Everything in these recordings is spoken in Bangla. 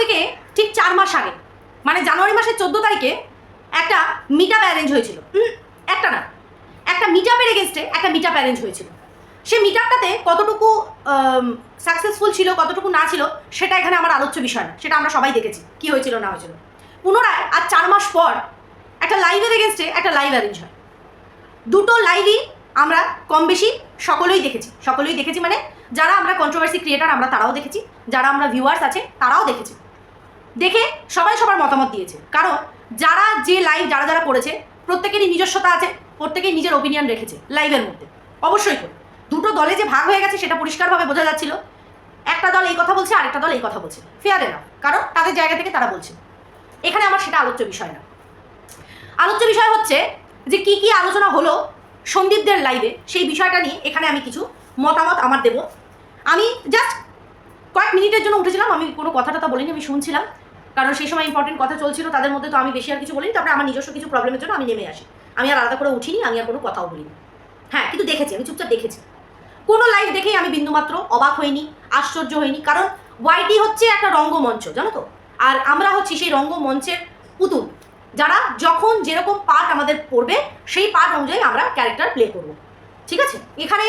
থেকে ঠিক চার মাস আগে মানে জানুয়ারি মাসের চোদ্দ তারিখে একটা মিট আপ অ্যারেঞ্জ হয়েছিল একটা না, একটা মিট আপের এগেনস্টে একটা মিট আপ অ্যারেঞ্জ হয়েছিল। সে মিট আপটাতে কতটুকু সাকসেসফুল ছিল, কতটুকু না ছিল, সেটা এখানে আমার আলোচ্য বিষয় না। সেটা আমরা সবাই দেখেছি, কি হয়েছিল, না হয়েছিল। পুনরায় আর চার মাস পর একটা লাইভের এগেনস্টে একটা লাইভ অ্যারেঞ্জ হয়। দুটো লাইভই আমরা কম বেশি সকলেই দেখেছি। সকলেই দেখেছি মানে যারা আমরা কন্ট্রোভার্সি ক্রিয়েটার আমরা তারাও দেখেছি। যারা আমরা ভিউয়ার্স আছে, তারাও দেখেছি। দেখে সবাই সবার মতামত দিয়েছে। কারণ যারা যে লাইভ যারা যারা করেছে, প্রত্যেকেরই নিজস্বতা আছে, প্রত্যেকেই নিজের ওপিনিয়ন রেখেছে লাইভের মধ্যে। অবশ্যই করে। দুটো দলে যে ভাগ হয়ে গেছে, সেটা পরিষ্কারভাবে বোঝা যাচ্ছিল। একটা দল এই কথা বলছে, আরেকটা দল এই কথা বলছে। ফেয়ার এনাফ কারণ তাদের জায়গা থেকে তারা বলছে। এখানে আমার সেটা আলোচ্য বিষয় না। আলোচ্য বিষয় হচ্ছে যে কি কি আলোচনা হলো সন্দীপদের লাইভে সেই বিষয়টা নিয়ে এখানে আমি কিছু মতামত আমার দেব। আমি জাস্ট কয়েক মিনিটের জন্য উঠেছিলাম, আমি কোনো কথা টথা বলিনি, আমি শুনছিলাম। কারণ সেই সময় ইম্পর্টেন্ট কথা চলছিল, তাদের মধ্যে তো আমি বেশি আর কিছু বলিনি, তারপরে আমার নিজস্ব কিছু প্রবলেমের জন্য আমি নেমে আসি। আমি আর আলাদা করে উঠিনি, আমি আর কোনো কথাও বলিনি। হ্যাঁ কিন্তু দেখেছি, আমি চুপচাপ দেখেছি। কোনো লাইভ দেখেই আমি বিন্দুমাত্র অবাক হইনি, আশ্চর্য হইনি, কারণ ওয়াইটি হচ্ছে একটা রঙ্গমঞ্চ, জানো তো? আর আমরা হচ্ছি সেই রঙ্গমঞ্চের পুতুল, যারা যখন যেরকম পার্ট আমাদের পড়বে, সেই পার্ট অনুযায়ী আমরা ক্যারেক্টার প্লে করব। ঠিক আছে? এখানে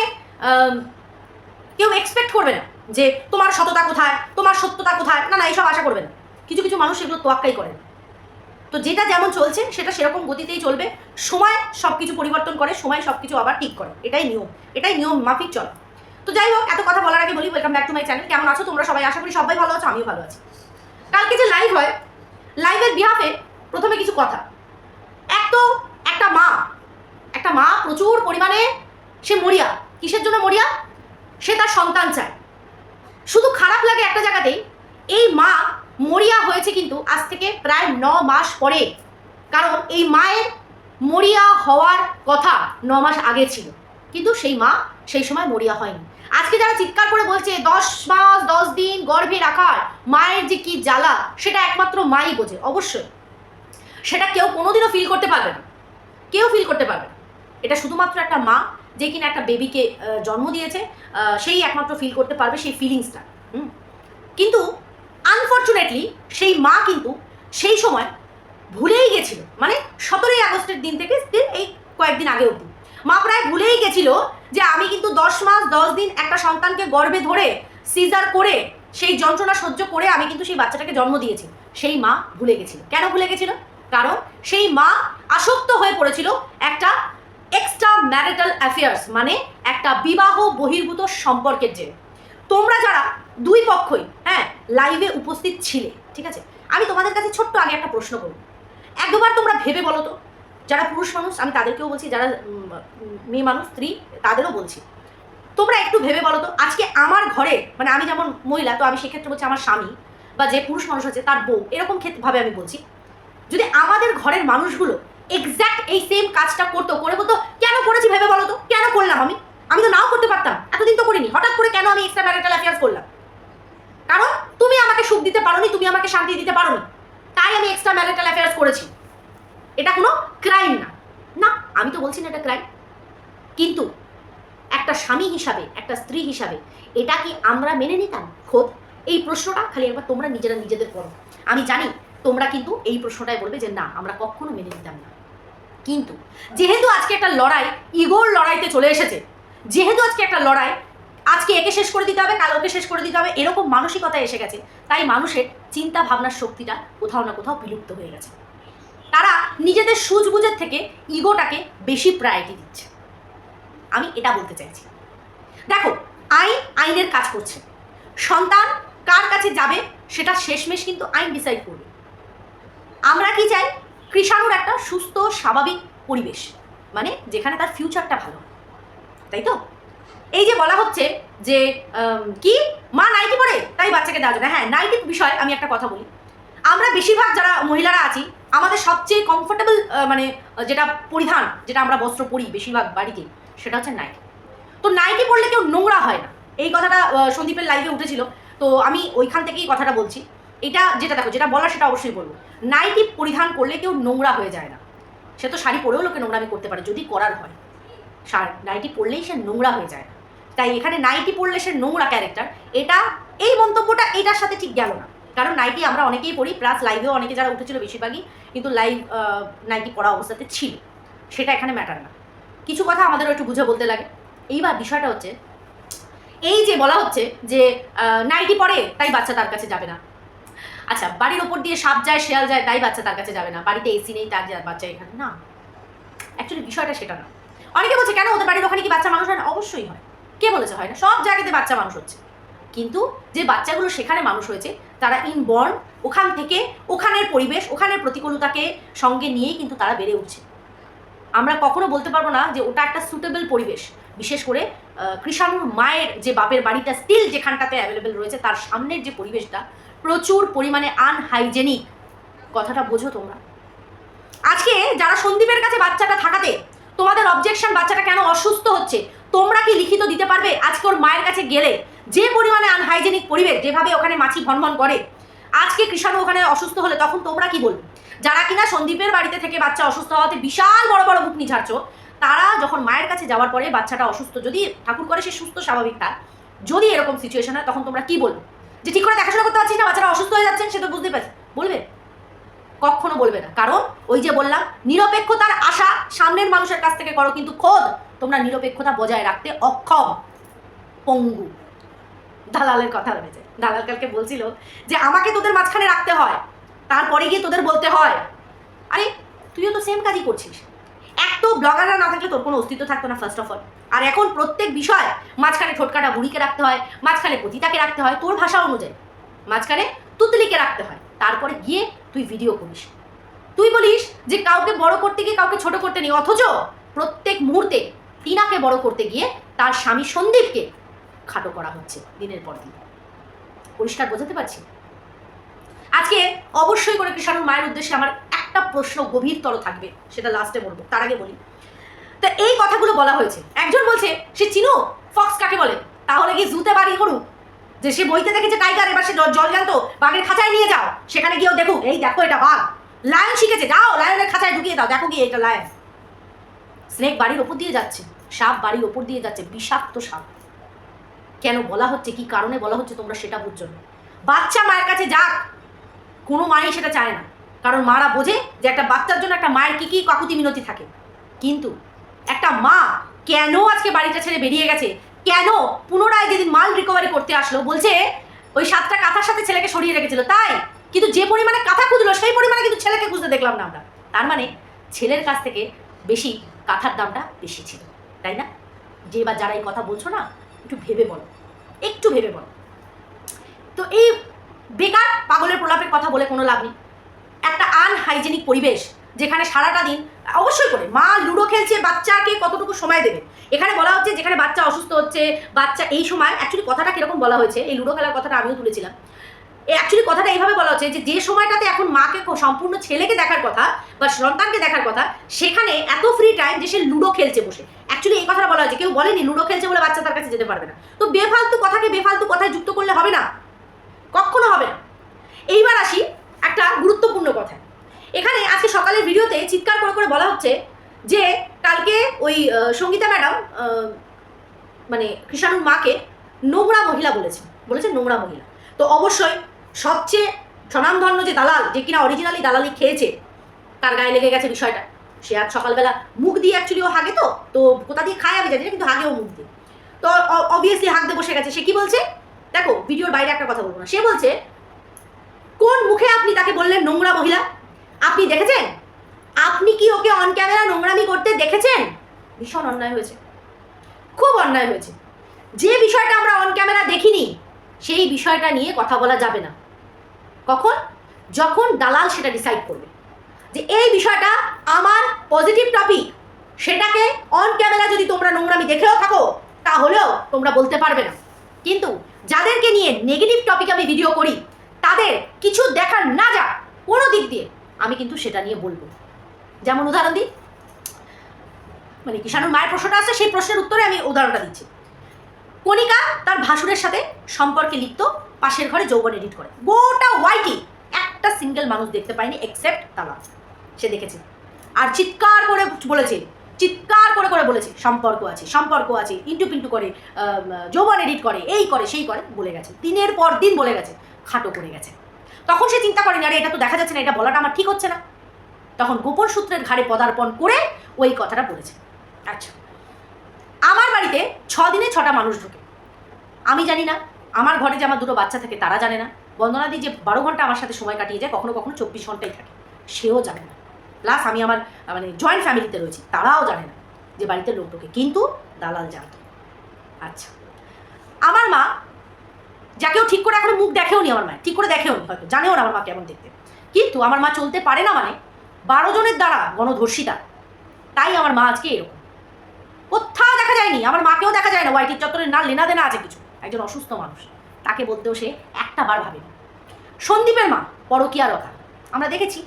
কেউ এক্সপেক্ট করবে না যে তোমার সততা কোথায়, তোমার সত্যতা কোথায়, না না, এইসব আশা করবে না। কিছু কিছু মানুষ এগুলো তোয়াক্কাই করে তো যেটা যেমন চলছে, সেটা সেরকম গতিতেই চলবে। সময় সব কিছু পরিবর্তন করে, সময় সব কিছু আবার ঠিক করে। এটাই নিয়ম। এটাই নিয়ম মাফিক চল। তো যাই হোক, এত কথা বলার আগে বলি welcome back to my channel কেমন আছো? তোমরা সবাই, আশা করি সবাই ভালো আছো, আমিও ভালো আছি। কালকে যে লাইভ হয় লাইভের বিহাফে প্রথমে কিছু কথা। এক তো একটা মা একটা মা প্রচুর পরিমাণে সে মরিয়া। কিসের জন্য মরিয়া? সে তার সন্তান চায়। শুধু খারাপ লাগে একটা জায়গাতেই, এই মা মরিয়া হয়েছে কিন্তু আজ থেকে প্রায় ন মাস পরে। কারণ এই মায়ের মরিয়া হওয়ার কথা ন মাস আগে ছিল। কিন্তু সেই মা সেই সময় মরিয়া হয়নি। আজকে যারা চিৎকার করে বলছে, দশ মাস, দশ দিন গর্ভে রাখার মায়ের যে কি জ্বালা, সেটা একমাত্র মাই বোঝে। অবশ্যই। সেটা কেউ কোনোদিনও ফিল করতে পারবে না। কেউ ফিল করতে পারবে এটা শুধুমাত্র একটা মা যে কিনা একটা বেবিকে জন্ম দিয়েছে সেই একমাত্র ফিল করতে পারবে সেই ফিলিংসটা হুম? কিন্তু আনফর্চুনেটলি সেই মা কিন্তু সেই সময় ভুলেই গেছিল। মানে সতেরোই আগস্টের দিন থেকে এই কয়েকদিন আগে অবধি। মা প্রায় ভুলেই গেছিল যে আমি কিন্তু দশ মাস, দশ দিন একটা সন্তানকে গর্ভে ধরে সিজার করে সেই যন্ত্রণা সহ্য করে আমি কিন্তু সেই বাচ্চাটাকে জন্ম দিয়েছি। সেই মা ভুলে গেছিল। কেন ভুলে গেছিল? কারণ সেই মা আসক্ত হয়ে পড়েছিল একটা এক্সট্রা ম্যারিটাল অ্যাফেয়ার্স মানে একটা বিবাহ বহির্ভূত সম্পর্কের জেরে। তোমরা যারা দুই পক্ষই হ্যাঁ লাইভে উপস্থিত ছিলে, ঠিক আছে? আমি তোমাদের কাছে ছোট্ট আগে একটা প্রশ্ন করব। একবার তোমরা ভেবে বলো তো, যারা পুরুষ মানুষ, আমি তাদেরকেও বলছি, যারা মেয়ে মানুষ, স্ত্রী, তাদেরও বলছি। তোমরা একটু ভেবে বলো তো, আজকে আমার ঘরে মানে আমি যেমন মহিলা, তো আমি সেক্ষেত্রে বলছি আমার স্বামী, বা যে পুরুষ মানুষ আছে, তার বউ, এরকম ক্ষেত্রভাবে আমি বলছি। যদি আমাদের ঘরের মানুষগুলো এক্স্যাক্ট এই সেম কাজটা করতো, করে বলতো, কেন করেছি ভেবে বলো তো? কেন করলাম আমি? আমি তো নাও করতে পারতাম, এতদিন তো করিনি। আমি এক্সট্রা ম্যারিটাল অ্যাফেয়ার্স করলাম। কারণ তুমি আমাকে সুখ দিতে পারোনি, তুমি আমাকে শান্তি দিতে পারোনি। তাই আমি এক্সট্রা ম্যারিটাল অ্যাফেয়ার্স করেছি। এটা কোনো ক্রাইম না। না, আমি তো বলছি না এটা ক্রাইম কিন্তু একটা স্বামী হিসাবে, একটা স্ত্রী হিসাবে, এটা কি আমরা মেনে নিতাম? খোদ, এই প্রশ্নটা খালি একবার তোমরা নিজেরা নিজেদের করো। আমি জানি তোমরা কিন্তু এই প্রশ্নটাই বলবে যে না, আমরা কখনো মেনে নিতাম না। কিন্তু যেহেতু আজকে একটা লড়াই, ইগোর লড়াইতে চলে এসেছে, যেহেতু আজকে একটা লড়াই আজকে একে শেষ করে দিতে হবে কাল ওকে শেষ করে দিতে হবে, এরকম মানসিকতা এসে গেছে। তাই মানুষের চিন্তা ভাবনার শক্তিটা কোথাও না কোথাও বিলুপ্ত হয়ে গেছে। তারা নিজেদের সুজবুজের থেকে ইগোটাকে বেশি প্রায়োরিটি দিচ্ছে। আমি এটা বলতে চাইছি। দেখো, আইন আইনের কাজ করছে। সন্তান কার কাছে যাবে সেটা শেষমেশ কিন্তু আইন ডিসাইড করবে। আমরা কি চাই? কৃষাণুর একটা সুস্থ, স্বাভাবিক পরিবেশ। মানে যেখানে তার ফিউচারটা ভালো। তাই তো? এই যে বলা হচ্ছে যে কি? মা নাইটি পরে? তাই বাচ্চাকে দেওয়া যাবে। হ্যাঁ নাইটির বিষয়ে আমি একটা কথা বলি। আমরা বেশিরভাগ যারা মহিলারা আছি, আমাদের সবচেয়ে কমফোর্টেবল মানে যেটা পরিধান, যেটা আমরা বস্ত্র পরি বেশিরভাগ বাড়িতে, সেটা হচ্ছে নাইটি। তো নাইটি পরলে কেউ নোংরা হয় না। এই কথাটা সন্দীপের লাইভে উঠেছিল। তো আমি ওইখান থেকেই কথাটা বলছি। এটা যেটা দেখো, যেটা বলার সেটা অবশ্যই বলব। নাইটি পরিধান করলে কেউ নোংরা হয়ে যায় না। সে তো শাড়ি পরেও লোকে নোংরামি করতে পারে, যদি করার হয়। শাড়ি, নাইটি পরলেই সে নোংরা হয়ে যায়। না তাই এখানে নাইটি পড়লে সে নোংরা ক্যারেক্টার এটা, এই মন্তব্যটা এটার সাথে ঠিক গেল না। কারণ নাইটি আমরা অনেকেই পড়ি প্লাস লাইভেও অনেকে যারা উঠেছিল বেশিরভাগই, কিন্তু লাইভ নাইটি পড়া অবস্থাতে ছিল। সেটা এখানে ম্যাটার না। কিছু কথা আমাদেরও একটু বুঝে বলতে লাগে। এইবার বিষয়টা হচ্ছে, এই যে বলা হচ্ছে যে নাইটি পরে তাই বাচ্চা তার কাছে যাবে না। আচ্ছা বাড়ির ওপর দিয়ে সাপ যায়, শেয়াল যায়, তাই বাচ্চা তার কাছে যাবে না। বাড়িতে এসি নেই, তার বাচ্চা এখানে না। অ্যাকচুয়ালি বিষয়টা সেটা না। অনেকে বলছে, কেন ওদের বাড়ির ওখানে কি বাচ্চা মানুষ হয় না? অবশ্যই হয়। কে বলেছে, হয় না, সব জায়গাতে বাচ্চা মানুষ হচ্ছে। কিন্তু যে বাচ্চাগুলো সেখানে মানুষ হয়েছে, তারা ইনবর্ন ওখান থেকে ওখানের পরিবেশ, ওখানের প্রতিকূলতাকে সঙ্গে নিয়েই কিন্তু তারা বেড়ে উঠছে। আমরা কখনো বলতে পারব না যে ওটা একটা সুটেবল পরিবেশ। বিশেষ করে কৃষাণুর মায়ের যে বাপের বাড়িটা স্টিল যেখানটাতে অ্যাভেলেবেল রয়েছে, তার সামনের যে পরিবেশটা, প্রচুর পরিমাণে আনহাইজেনিক কথাটা বোঝো তোমরা। আজকে যারা সন্দীপের কাছে বাচ্চাটা থাকাতে, তোমাদের অবজেকশন বাচ্চাটা কেন অসুস্থ হচ্ছে? তোমরা কি লিখিত দিতে পারবে? আজকে ওর মায়ের কাছে গেলে যে পরিমাণে আনহাইজেনিক পরিবেশ যেভাবে ওখানে মাছি ভনভন করে, আজকে কৃষাণু ওখানে অসুস্থ হলে তখন তোমরা কি বলবে? যারা কিনা সন্দীপের বাড়িতে থেকে বাচ্চা অসুস্থ হওয়াতে বিশাল বড় বড় বুকনি ঝাড়ছো, তারা যখন মায়ের কাছে যাওয়ার পরে বাচ্চাটা অসুস্থ, যদি ঠাকুর করে সে সুস্থ, স্বাভাবিক তার, যদি এরকম সিচুয়েশন হয়, তখন তোমরা কি বলবে? যে ঠিক করে দেখাশোনা করতে পারছিস না বাচ্চারা অসুস্থ হয়ে যাচ্ছেন সে তো বুঝতে পারছে। বলবে? কখনো বলবে না। কারণ ওই যে বললাম নিরপেক্ষতার আশা সামনের মানুষের কাছ থেকে করো, কিন্তু খোদ তোমরা নিরপেক্ষতা বজায় রাখতে অক্ষম। পঙ্গু। দালালের কথা রয়েছে দালাল কালকে বলছিল যে, আমাকে তোদের মাঝখানে রাখতে হয়। তারপরে গিয়ে তোদের বলতে হয়। আরে, তুইও তো সেম কাজই করছিস। এক তো ব্লগাররা না থাকলে তোর কোনো অস্তিত্ব থাকতো না ফার্স্ট অফ অল আর এখন প্রত্যেক বিষয় মাঝখানে ঠোটকাটা বুড়িকে রাখতে হয়, মাঝখানে পতিতাকে রাখতে হয়, তোর ভাষা অনুযায়ী। মাঝখানে তুতলিকে রাখতে হয়। তারপরে গিয়ে তুই ভিডিও করিস। তুই বলিস যে, কাউকে বড় করতে গিয়ে কাউকে ছোট করতে নেই। অথচ প্রত্যেক টিনাকে বড় করতে গিয়ে তার স্বামী সন্দীপকে খাটো করা হচ্ছে দিনের পর দিন। পরিষ্কার বোঝাতে পারছি? আজকে অবশ্যই করে কৃষাণুর মায়ের উদ্দেশ্যে আমার একটা প্রশ্ন গভীরতর থাকবে, সেটা লাস্টে বলব, তার আগে বলি। তা এই কথাগুলো বলা হয়েছে। একজন বলছে, সে চিনো ফক্স কাকে বলে? তাহলে কি জুতে বাড়ি করুক যে সে বইতে দেখেছে টাইগার এবার সে জল জানতো, বাঘের খাঁচায় নিয়ে যাও, সেখানে গিয়েও দেখুক, এই দেখো এটা বাঘ। লায়ন শিখেছে, যাও লায়নের খাঁচায় ঢুকিয়ে দাও, দেখো গিয়ে এটা লায়ন স্নেক বাড়ির ওপর দিয়ে যাচ্ছে, সাপ বাড়ির ওপর দিয়ে যাচ্ছে, বিষাক্ত সাপ। কেন বলা হচ্ছে, কি কারণে বলা হচ্ছে তোমরা সেটা বুঝছ না। বাচ্চা মায়ের কাছে যাক, কোনো মাই সেটা চায় না। কারণ মারা বোঝে যে একটা বাচ্চার জন্য একটা মায়ের কী কী কাকুতি মিনতি থাকে। কিন্তু একটা মা কেন আজকে বাড়িটা ছেড়ে বেরিয়ে গেছে? কেন পুনরায় যেদিন মাল রিকভারি করতে আসলো, বলছে ওই সাতটা কাঁথার সাথে ছেলেকে সরিয়ে রেখেছিল। তাই কিন্তু যে পরিমাণে কাঁথা খুঁজলো, সেই পরিমাণে কিন্তু ছেলেকে খুঁজতে দেখলাম না আমরা। তার মানে ছেলের কাছ থেকে বেশি কাঁথার দামটা বেশি ছিল, তাই না? যে বা যারা এই কথা বলছো না, একটু ভেবে বলো, একটু ভেবে বলো। তো এই বেকার পাগলের প্রলাপের কথা বলে কোনো লাভ নেই। একটা আনহাইজেনিক পরিবেশ যেখানে সারাটা দিন, অবশ্যই করে, মা লুডো খেলছে, বাচ্চাকে কতটুকু সময় দেবে? এখানে বলা হচ্ছে যেখানে বাচ্চা অসুস্থ হচ্ছে, বাচ্চা, এই সময় অ্যাকচুয়ালি কথাটা কীরকম বলা হয়েছে, এই লুডো খেলার কথাটা আমিও তুলেছিলাম। অ্যাকচুয়ালি কথাটা এইভাবে বলা হচ্ছে যে যে সময়টাতে এখন মাকে সম্পূর্ণ ছেলেকে দেখার কথা বা সন্তানকে দেখার কথা, সেখানে এত ফ্রি টাইম যে সে লুডো খেলছে বসে। অ্যাকচুয়ালি এই কথাটা বলা হয়েছে। কেউ বলেনি লুডো খেলছে বলে বাচ্চা তার কাছে যেতে পারবে না। তো বেফালতু কথাকে বেফালতু কথায় যুক্ত করলে হবে না? কখনো হবে না। এইবার আসি একটা গুরুত্বপূর্ণ কথা এখানে আজকে সকালের ভিডিওতে চিৎকার করে করে বলা হচ্ছে যে, কালকে ওই সঙ্গীতা ম্যাডাম মানে কৃষাণুর মাকে নোংরা মহিলা বলেছে বলেছে নোংরা মহিলা। তো অবশ্যই সবচেয়ে স্বনামধন্য যে দালাল, যে কিনা অরিজিনালি দালালি খেয়েছে, তার গায়ে লেগে গেছে বিষয়টা। সে আজ সকালবেলা মুখ দিয়ে অ্যাকচুয়ালি ও হাগে তো তো কোথা দিয়ে খায় আমি জানি না, কিন্তু হাগেও মুখ দিয়ে। তো অবভিয়াসলি হাগতে বসে গেছে। সে কি বলছে? দেখো, ভিডিওর বাইরে একটা কথা বলব না। সে বলছে, কোন মুখে আপনি তাকে বললেন নোংরা মহিলা? আপনি দেখেছেন? আপনি কি ওকে অন ক্যামেরা নোংরামি করতে দেখেছেন? ভীষণ অন্যায় হয়েছে। খুব অন্যায় হয়েছে। যে বিষয়টা আমরা অন ক্যামেরা দেখিনি, সেই বিষয়টা নিয়ে কথা বলা যাবে না। কখন? যখন দালাল সেটা ডিসাইড করবে। যে এই বিষয়টা আমার পজিটিভ টপিক সেটাকে অন ক্যামেরা যদি তোমরা নোংরামি দেখেও থাকো, তাহলেও তোমরা বলতে পারবে না। কিন্তু যাদেরকে নিয়ে নেগেটিভ টপিক আমি ভিডিও করি, তাদের কিছু দেখার না যা কোনো দিক দিয়ে আমি কিন্তু সেটা নিয়ে বলব। যেমন উদাহরণ দিই। মানে কিষাণুর মায়ের প্রশ্নটা আছে সেই প্রশ্নের উত্তরে আমি উদাহরণটা দিচ্ছি। কণিকা তার ভাসুরের সাথে সম্পর্কে লিপ্ত, পাশের ঘরে যৌবন এডিট করে। গোটা ওয়াইটি একটা সিঙ্গেল মানুষ দেখতে পায়নি এক্সেপ্ট তালা। সে দেখেছে। আর চিৎকার করে বলেছে, চিৎকার করে করে বলেছে, সম্পর্ক আছে সম্পর্ক আছে, ইন্টু পিন্টু করে যৌবন এডিট করে, এই করে, সেই করে, বলে গেছে। দিনের পর দিন বলে গেছে, খাটো করে গেছে। তখন সে চিন্তা করেনি, আরে, এটা তো দেখা যাচ্ছে না, এটা বলাটা আমার ঠিক হচ্ছে না। তখন গোপন সূত্রের ঘাড়ে পদার্পণ করে ওই কথাটা বলেছে। আচ্ছা। আমার বাড়িতে ছ দিনে ছটা মানুষ ঢোকে। আমি জানি না, আমার ঘরে যে আমার দুটো বাচ্চা থাকে তারা জানে না। বন্দনাদি যে বারো ঘণ্টা আমার সাথে সময় কাটিয়ে যায়, কখনো কখনো চব্বিশ ঘন্টাই থাকে। সেও জানে না। প্লাস আমি আমার মানে জয়েন্ট ফ্যামিলিতে রয়েছি, তারাও জানে না যে বাড়িতে লোক ঢোকে। কিন্তু দালাল জানতো। আচ্ছা। আমার মা, যাকেও ঠিক করে এখনও মুখ দেখেও নি আমার মা ঠিক করে দেখেও নি হয়তো, জানেও না আমার মা কেমন দেখতে। কিন্তু আমার মা চলতে পারে না মানে বারো জনের দ্বারা গণধর্ষিতা। তাই আমার মা আজকে এরকম। কোথাও দেখা যায়নি, আমার মাকেও দেখা যায় না ওয়াইটির চত্বরে না, লেনা দেনা আছে কিছু। একজন অসুস্থ মানুষ, তাকে বলতেও সে একটা বার ভাবেনি। সন্দীপের মা পরকিয়ারতা আমরা দেখেছি?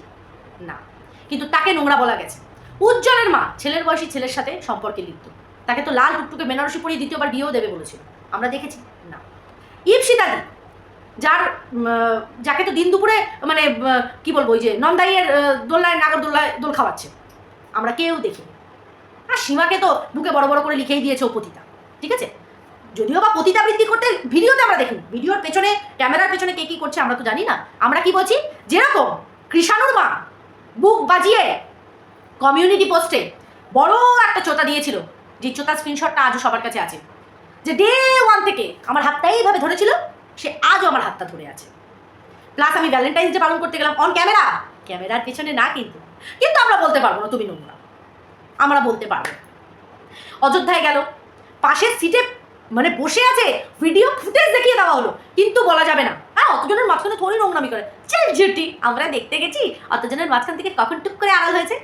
না। কিন্তু তাকে নোংরা বলা গেছে। উজ্জ্বলের মা, ছেলের বয়সী ছেলের সাথে সম্পর্কে লিপ্ত। তাকে তো লাল টুকটুকে বেনারসি পরিয়ে দ্বিতীয়বার বিয়েও দেবে বলেছিল। আমরা দেখেছি? না। ইপসিতাদি যার যাকে তো দিন দুপুরে মানে কি বলব, ওই যে নন্দাইয়ের দোলনায় নাগর দোলনায় দোল খাওয়াচ্ছে। আমরা কেউ দেখিনি। আর সীমাকে তো বুকে বড় বড় করে লিখেই দিয়েছে ও পতিতা ঠিক আছে? যদিও বা পতিতা বৃদ্ধি করতে ভিডিওতে আমরা দেখিনি, ভিডিওর পেছনে, ক্যামেরার পেছনে কে কি করছে আমরা তো জানি না। আমরা কি বলছি? যেরকম কৃষাণুর মা বুক বাজিয়ে কমিউনিটি পোস্টে বড় একটা চোতা দিয়েছিল, যে চোতা স্ক্রিনশটটা আজও সবার কাছে আছে, যে ডে ওয়ান থেকে আমার হাতটা এইভাবে ধরেছিল, সে আজও আমার হাতটা ধরে আছে। প্লাস আমি ভ্যালেন্টাইন্স ডে পালন করতে গেলাম অন ক্যামেরা ক্যামেরার পেছনে না কিন্তু কিন্তু আমরা বলতে পারব না তুমি নোংরা। আমরা বলতে পারব। অযোধ্যায় গেল। পাশের সিটে মানে বসে আছে ভিডিও ফুটেজ দেখিয়ে দেওয়া হলো। কিন্তু বলা যাবে না। হ্যাঁ অতজনের মাঝখানে থোড়ি নোংরামি করে। চল জুটি আমরা দেখতে গেছি, অতজনের মাঝখান থেকে কখন টুক করে আড়াল হয়েছে।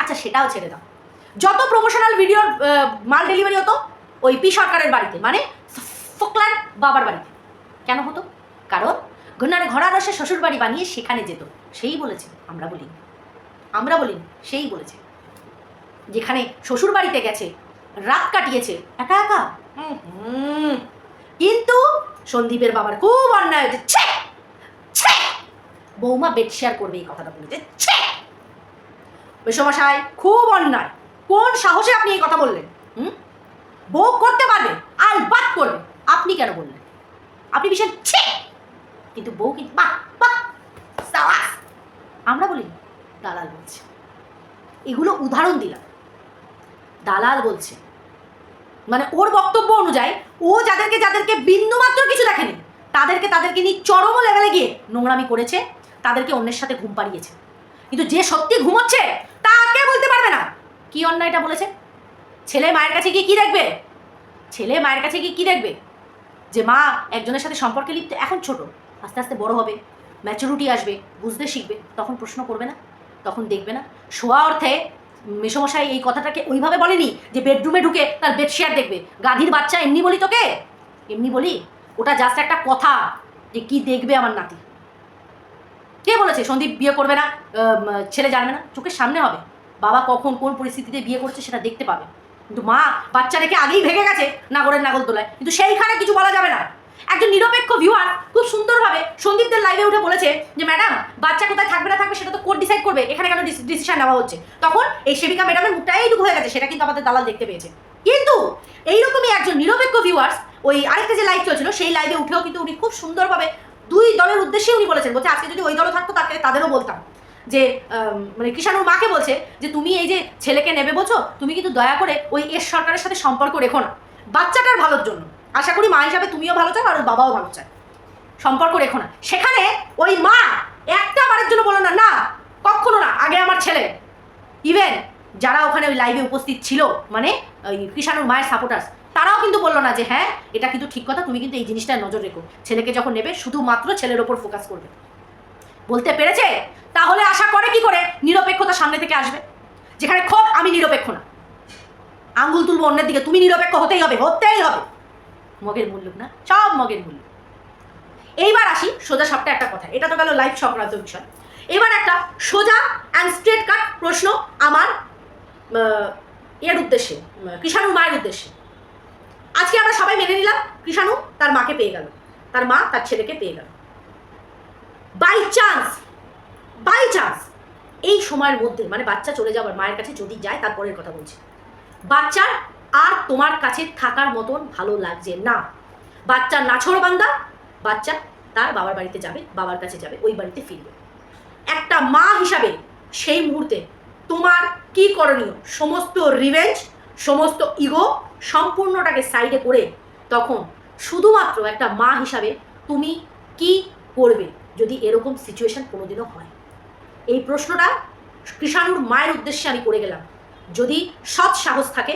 আচ্ছা সেটাও ছেড়ে দাও। যত প্রমোশনাল ভিডিওর মাল ডেলিভারি হতো, ওই পি সরকারের বাড়িতে মানে ফোকলার বাবার বাড়িতে। কেন হতো? কারণ ঘনারে ঘোড়া রসে শ্বশুর বাড়ি বানিয়ে সেখানে যেত। সেই বলেছে, আমরা বলি আমরা বলি সেই বলেছে। যেখানে শ্বশুর বাড়িতে গেছে, রাত কাটিয়েছে, একা একা। কিন্তু সন্দীপের বাবার খুব অন্যায় হয়েছে! বৌমা বেড শেয়ার করবে এই কথাটা বলেছে। ছে! মেসমশাই খুব অন্যায়। কোন সাহসে আপনি এই কথা বললেন? হুম? বউ করতে পারবে, আর বাদ করবে আপনি কেন বললেন? আপনি ভীষণ ছে! কিন্তু বউ কিন্তু বাহ বাহ আমরা বলি, দালাল বলছে। এগুলো উদাহরণ দিলাম। দালাল বলছে। মানে ওর বক্তব্য অনুযায়ী ও যাদেরকে যাদেরকে বিন্দুমাত্র কিছু দেখেনি, তাদেরকে তাদেরকে নিয়ে চরম লেভেলে গিয়ে নোংরামি করেছে, তাদেরকে অন্যের সাথে ঘুম পাড়িয়েছে। কিন্তু যে সত্যি ঘুমোচ্ছে, তাকে বলতে পারবে না। কি অন্যায়টা বলেছে? ছেলে মায়ের কাছে গিয়ে কী দেখবে? ছেলে মায়ের কাছে গিয়ে কী দেখবে? যে মা একজনের সাথে সম্পর্কে লিপ্ত, এখন ছোট, আস্তে আস্তে বড় হবে ম্যাচুরিটি আসবে, বুঝতে শিখবে, তখন প্রশ্ন করবে না, তখন দেখবে না। শোয়া অর্থে মেসমশাই এই কথাটাকে ওইভাবে বলেনি যে বেডরুমে ঢুকে তার বেড শেয়ার দেখবে। গাধীর বাচ্চা এমনি বলি তোকে? এমনি বলি? ওটা জাস্ট একটা কথা যে কি দেখবে আমার নাতি। কে বলেছে? সন্দীপ বিয়ে করবে না ছেলে জানবে না। চোখের সামনে হবে। বাবা কখন কোন পরিস্থিতিতে বিয়ে করছে সেটা দেখতে পাবে। কিন্তু মা বাচ্চা রেখে আগেই ভেঙে গেছে নাগরের নাগল তোলায় কিন্তু সেইখানে কিছু বলা যাবে না। একজন নিরপেক্ষ ভিউয়ার খুব সুন্দরভাবে সন্দীপদের লাইভে উঠে বলেছে যে ম্যাডাম বাচ্চা কোথায় থাকবে না থাকবে সেটা তো কোর্ট ডিসাইড করবে। এখানে কেন ডিসিশন নেওয়া হচ্ছে? তখন এই সেবিকা ম্যাডামের মুখটা এইটুকু হয়ে গেছে। সেটা কিন্তু আমাদের দালাল দেখতে পেয়েছে। কিন্তু এইরকমই একজন নিরপেক্ষ ভিউয়ার্স ওই আরেকটা যে লাইভ চলছিল, সেই লাইভে উঠেও কিন্তু উনি খুব সুন্দরভাবে দুই দলের উদ্দেশ্যে উনি বলেছেন, বলছে, আজকে যদি ওই দলও থাকতো তাকে তাদেরও বলতাম। যে মানে কিষাণুর মাকে বলছে যে, তুমি এই যে ছেলেকে নেবে বলছো, তুমি কিন্তু দয়া করে ওই এস সরকারের সাথে সম্পর্ক রেখো না। বাচ্চাটার ভালোর জন্য। আশা করি মা হিসাবে তুমিও ভালো চাও আর ওর বাবাও ভালো চায়। সম্পর্ক রেখো না। সেখানে ওই মা একটা বারের জন্য বলো না না, কখনো না, আগে আমার ছেলে। ইভেন যারা ওখানে ওই লাইভে উপস্থিত ছিল মানে ওই কৃষাণুর মায়ের সাপোর্টার্স তারাও কিন্তু বলল না যে হ্যাঁ এটা কিন্তু ঠিক কথা, তুমি কিন্তু এই জিনিসটা নজর রেখো। ছেলেকে যখন নেবে, শুধুমাত্র ছেলের ওপর ফোকাস করবে। বলতে পেরেছে? তাহলে আশা করে কি করে? নিরপেক্ষতা সামনে থেকে আসবে। যেখানে ক্ষোভ আমি নিরপেক্ষ না। আঙ্গুল তুলবো অন্যের দিকে, তুমি নিরপেক্ষ হতেই হবে হতেই হবে। মগের মূল্য না সব মগের মূল্য। এইবার আসি সোজা সাপটা একটা কথা এটা তো গেল লাইফ সংক্রান্ত বিষয়। এবার একটা সোজা অ্যান্ড স্ট্রেট কাট প্রশ্ন আমার এর উদ্দেশ্যে উম, কৃষাণুর মায়ের উদ্দেশ্যে। আজকে আমরা সবাই মেনে নিলাম কৃষাণু তার মাকে পেয়ে গেল তার মা তার ছেলেকে পেয়ে গেল। বাই চান্স বাই চান্স এই সময়ের মধ্যে মানে বাচ্চা চলে যাওয়ার মায়ের কাছে যদি যায় তারপরের কথা বলছি। বাচ্চার আর তোমার কাছে থাকার মতন ভালো লাগছে না। বাচ্চা নাছর বান্দা, বাচ্চা তার বাবার বাড়িতে যাবে, বাবার কাছে যাবে, ওই বাড়িতে ফিরবে। একটা মা হিসাবে সেই মুহূর্তে তোমার কি করণীয়? সমস্ত রিভেঞ্জ সমস্ত ইগো সম্পূর্ণটাকে সাইডে করে তখন শুধুমাত্র একটা মা হিসাবে তুমি কি করবে যদি এরকম সিচুয়েশন কোনোদিনও হয়? এই প্রশ্নটা কৃষাণুর মায়ের উদ্দেশ্যে আমি করে গেলাম। যদি সৎ সাহস থাকে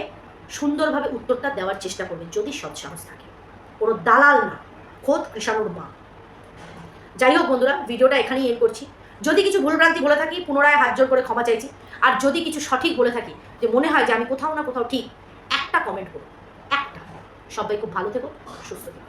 সুন্দরভাবে উত্তরটা দেওয়ার চেষ্টা করবেন যদি সৎসাহস থাকে। কোনো দালাল না, খোদ কৃষাণুর মা। যাই হোক বন্ধুরা, ভিডিওটা এখানেই এন্ড করছি। যদি কিছু ভুলভ্রান্তি বলে থাকি, পুনরায় হাত জোর করে ক্ষমা চাইছি। আর যদি কিছু সঠিক বলে থাকি, যে মনে হয় যে আমি কোথাও না কোথাও ঠিক, একটা কমেন্ট করুন। একটা। সবাই খুব ভালো থেকো, সুস্থ থেকো।